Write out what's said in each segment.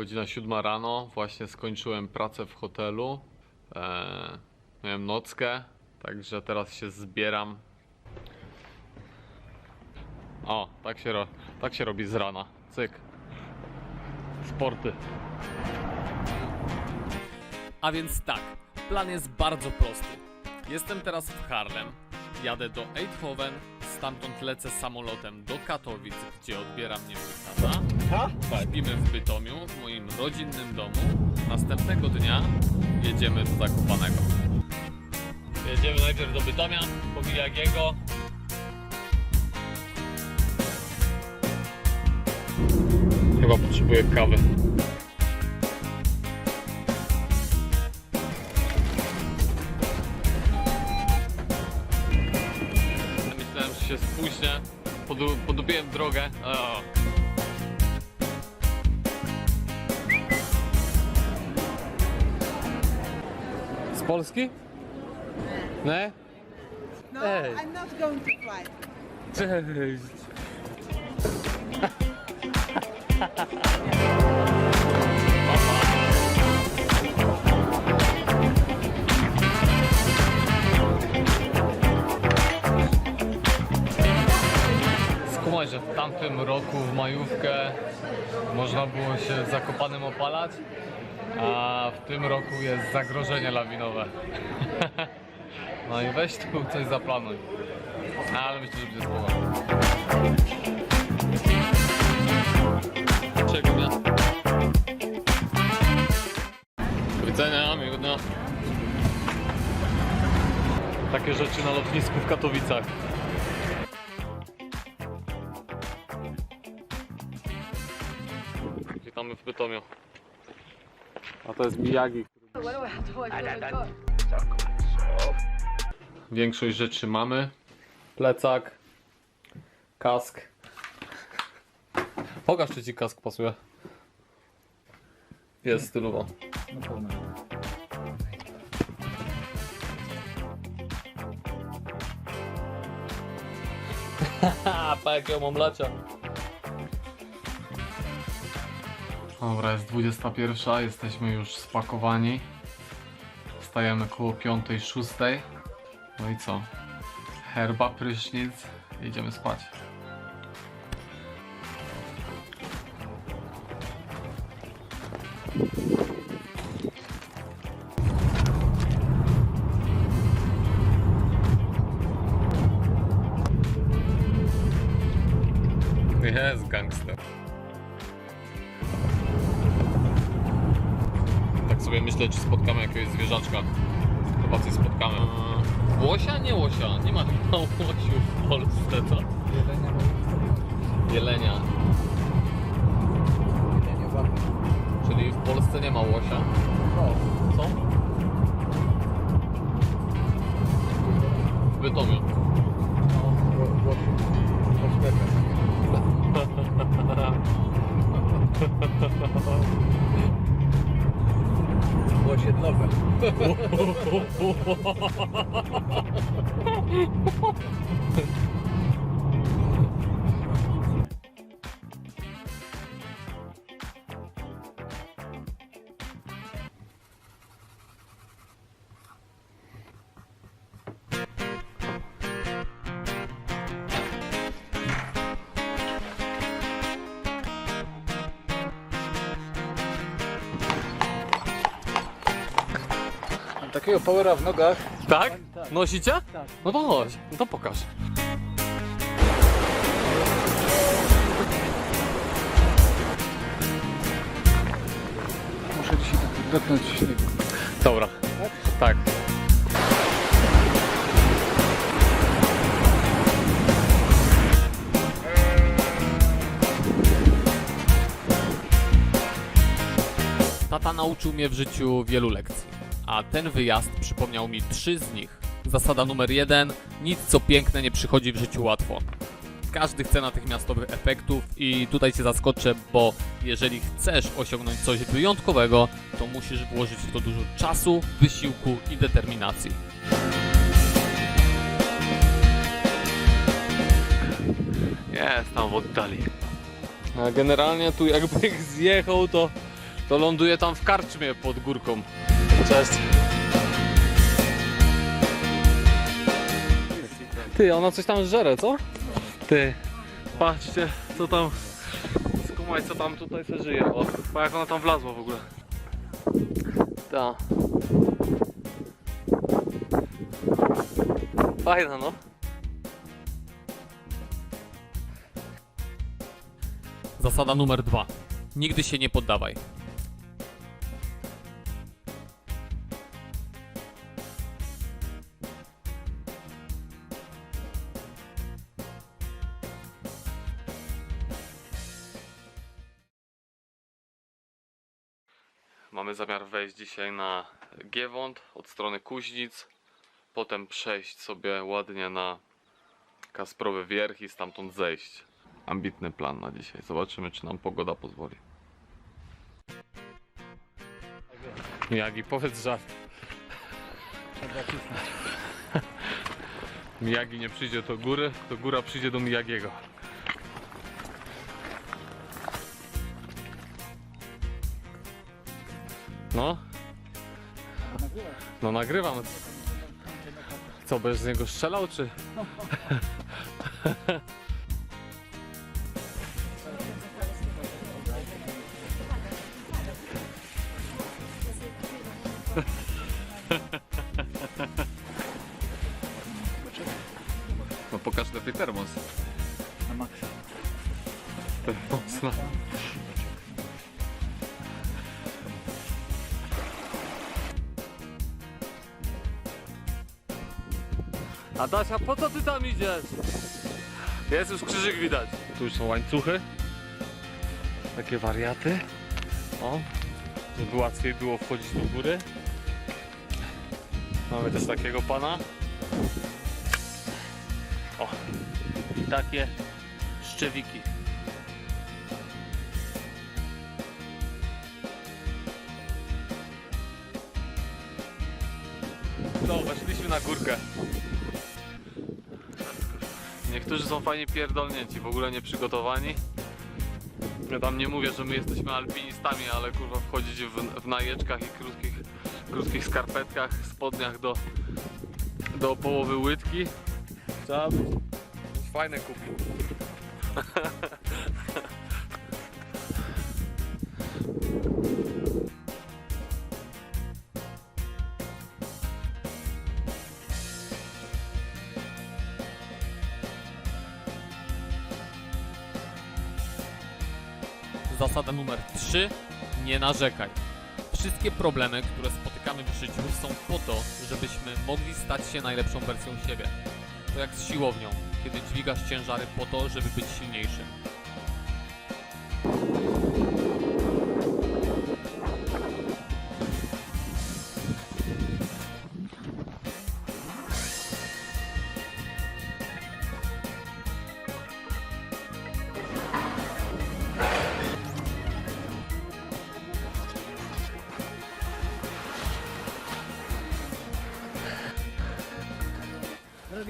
Godzina 7 rano, właśnie skończyłem pracę w hotelu. Eee, miałem nockę, także teraz się zbieram. O, tak się, tak się robi z rana. Cyk. Sporty. A więc tak, plan jest bardzo prosty. Jestem teraz w Harlem, jadę do Eindhoven, stamtąd lecę samolotem do Katowic, gdzie odbiera mnie mój tata. Śpimy w Bytomiu, w moim rodzinnym domu. Następnego dnia jedziemy do Zakopanego. Jedziemy najpierw do Bytomia, po Miyagiego. Chyba potrzebuję kawy. Się spóźnię. Podu- podupiłem drogę. O. Z Polski? Nie? No, Hey. I'm not going to fly. Cześć. że w tamtym roku w majówkę można było się zakopanym opalać, a w tym roku jest zagrożenie lawinowe. No i weź tu coś zaplanuj. No, ale myślę, że będzie spoko. Czego miasta? Do widzenia, miłego dnia. Takie rzeczy na lotnisku w Katowicach. Witamy w Bytomiu. A to jest Miyagi. Większość rzeczy mamy. Plecak, kask. Pokaż, czy ci kask pasuje. Jest stylowo. Haha, pa jakiego mam lacia. Dobra, jest 21, jesteśmy już spakowani. Wstajemy koło 5-6. No i co? Herba, prysznic, idziemy spać. Jest myślę, czy spotkamy jakiegoś zwierzaczka. Chyba coś spotkamy. Eee, Łosia? Nie łosia. Nie ma chyba łosiu w Polsce, co? Jelenia. Czyli w Polsce nie ma łosia? Co? W Bytomiu. Osiedlowe. takiego powera w nogach. Tak? Tak. Nosicie? Tak. No to chodź, no to pokaż. Muszę dzisiaj dotknąć śniegu. Dobra. Tak. Tata nauczył mnie w życiu wielu lekcji, a ten wyjazd przypomniał mi trzy z nich. Zasada numer jeden: nic co piękne nie przychodzi w życiu łatwo. Każdy chce natychmiastowych efektów i tutaj cię zaskoczę, bo jeżeli chcesz osiągnąć coś wyjątkowego, to musisz włożyć w to dużo czasu, wysiłku i determinacji. Jest tam w oddali. A generalnie tu jakby zjechał, to to ląduje tam w karczmie pod górką. Cześć. Ty, ona coś tam żere, co? Ty, patrzcie, co tam, skumaj, co tam tutaj se żyje. O, pa jak ona tam wlazła w ogóle. Ta. Fajna, no. Zasada numer dwa. Nigdy się nie poddawaj. Wejść dzisiaj na Giewont od strony Kuźnic, potem przejść sobie ładnie na Kasprowy Wierch i stamtąd zejść. Ambitny plan na dzisiaj. Zobaczymy, czy nam pogoda pozwoli. Miyagi, powiedz żart. Trzeba. Miyagi nie przyjdzie do góry, to góra przyjdzie do Miyagiego. No, no nagrywam. Co, będziesz z niego strzelał, czy? No pokaż lepiej termos. Na maksa. Termos na... Adasia, po co ty tam idziesz? Jest już krzyżyk widać. Tu już są łańcuchy. Takie wariaty. O, żeby łatwiej było wchodzić do góry. Mamy też takiego pana. O, i takie szczewiki. No, weszliśmy na górkę. Niektórzy są fajnie pierdolnięci, w ogóle nieprzygotowani. Ja tam nie mówię, że my jesteśmy alpinistami, ale kurwa wchodzić w, w najeczkach i krótkich, krótkich skarpetkach, spodniach do, do połowy łydki. Trzeba być fajne kupić. Zasada numer 3. Nie narzekaj. Wszystkie problemy, które spotykamy w życiu są po to, żebyśmy mogli stać się najlepszą wersją siebie. To jak z siłownią, kiedy dźwigasz ciężary po to, żeby być silniejszym.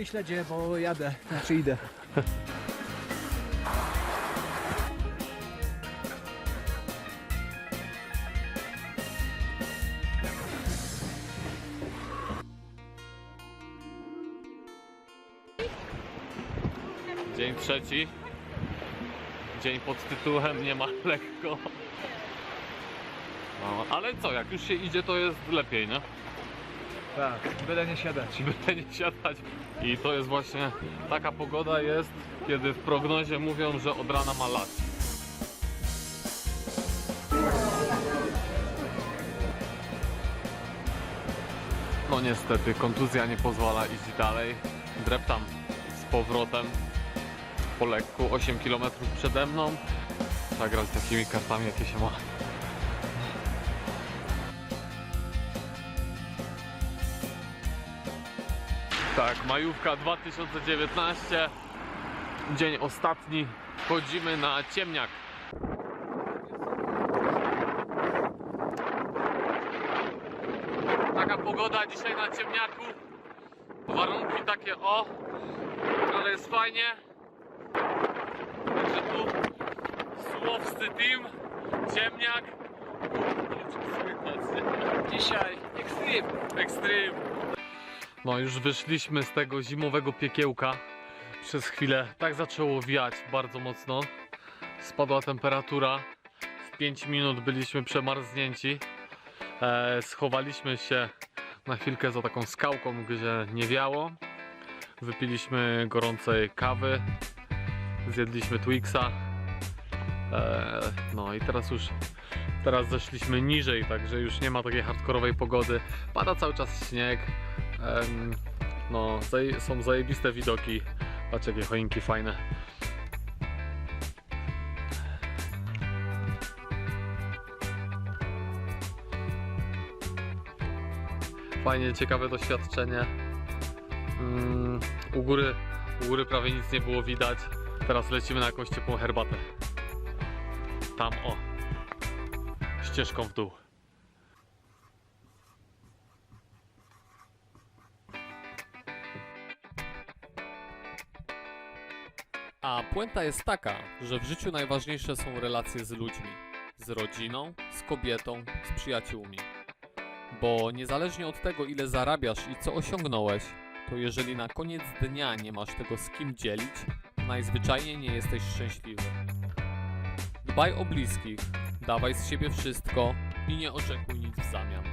Robi śledzie, bo jadę, znaczy idę. Dzień trzeci. Dzień pod tytułem Nie ma lekko. No, ale co, jak już się idzie, to jest lepiej, nie? Tak, byle nie siadać. Byle nie siadać. I to jest właśnie taka pogoda jest, kiedy w prognozie mówią, że od rana ma lać. No niestety, kontuzja nie pozwala iść dalej. Dreptam z powrotem po lekku 8 km przede mną. Trzeba grać takimi kartami, jakie się ma. Tak, majówka 2019. Dzień ostatni. Wchodzimy na ciemniak. Taka pogoda dzisiaj na ciemniaku. Warunki takie o, ale jest fajnie. Także tu Słowscy team, ciemniak, Dzisiaj ekstrem. Ekstrem. No już wyszliśmy z tego zimowego piekiełka. Przez chwilę tak zaczęło wiać bardzo mocno. Spadła temperatura. W 5 minut byliśmy przemarznięci. E, schowaliśmy się na chwilkę za taką skałką, gdzie nie wiało. Wypiliśmy gorącej kawy. Zjedliśmy Twixa. E, no i teraz już teraz zeszliśmy niżej, także już nie ma takiej hardkorowej pogody. Pada cały czas śnieg. No, zaje- są zajebiste widoki. Patrz jakie choinki fajne. Fajnie, ciekawe doświadczenie. Mm, u, góry, u góry prawie nic nie było widać. Teraz lecimy na jakąś ciepłą herbatę. Tam o. Ścieżką w dół. A puenta jest taka, że w życiu najważniejsze są relacje z ludźmi, z rodziną, z kobietą, z przyjaciółmi. Bo niezależnie od tego, ile zarabiasz i co osiągnąłeś, to jeżeli na koniec dnia nie masz tego z kim dzielić, najzwyczajniej nie jesteś szczęśliwy. Dbaj o bliskich, dawaj z siebie wszystko i nie oczekuj nic w zamian.